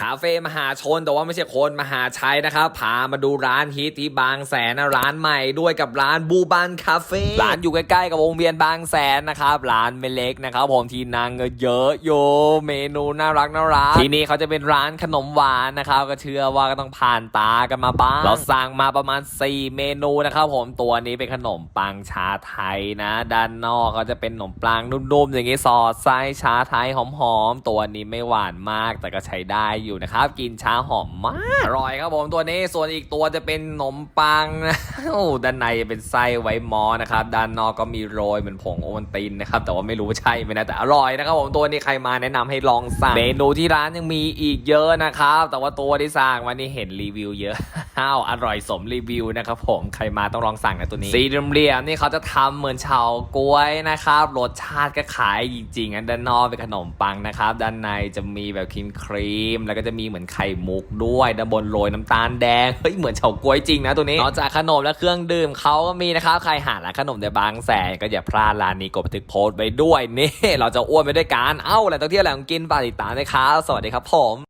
คาเฟ่มหาชนแต่ว่าไม่ใช่คนมหาชัยนะครับพามาดูร้านฮิตที่บางแสนนะร้านใหม่ด้วยกับร้านบูบันคาเฟ่ร้านอยู่ใกล้ๆกับวงเวียนบางแสนนะครับร้านไม่เล็กนะครับผมที่นางเงเยอะโยเมนูน่ารักน่ารักที่นี่เขาจะเป็นร้านขนมหวานนะครับก็เชื่อว่าก็ต้องผ่านตากันมาบ้างเราสั่งมาประมาณ 4 เมนูนะครับผมตัวนี้เป็นขนมปังชาไทยนะ ด้านนอกก็จะเป็นขนมปังนุ่มๆอย่างนี้สอดไส้ชาไทยหอมๆตัวนี้ไม่หวานมากแต่ก็ใช้ได้อยู่นะครับกินชาหอมมากอร่อยครับผมตัวนี้ส่วนอีกตัวจะเป็นขนมปังนะโอ้ด้านในเป็นไส้ไว้มอนะครับด้านนอกก็มีโรยเหมือนผงโอวัลตินนะครับแต่ว่าไม่รู้ใช่ไหมนะแต่อร่อยนะครับผมตัวนี้ใครมาแนะนำให้ลองสั่งเมนูที่ร้านยังมีอีกเยอะนะครับแต่ว่าตัวที่สั่งวันนี้เห็นรีวิวเยอะ อ้าวอร่อยสมรีวิวนะครับผมใครมาต้องลองสั่งนะตัวนี้ สีเหลี่ยมๆนี่เขาจะทำเหมือนเฉาก๊วยนะครับรสชาติก็ขายจริงๆอันด้านนอกเป็นขนมปังนะครับ ด้านในจะมีแบบครีมครีม แล้วก็จะมีเหมือนไข่มุกด้วยด้านบนโรยน้ำตาลแดงเฮ้ยเหมือนเฉาก๊วยจริงนะตัวนี้นอกจากขนมและเครื่องดื่มเขาก็มีนะครับใครหาร้านขนมในบางแสนก็อย่าพลาดร้านนี้กดบันทึกโพสต์ไว้ด้วยนี่เราจะอ้วนไปด้วยกันเอ้าอะไรต้องเที่ยวอะไรของกินฝากติดตามนะครับสวัสดีครับผม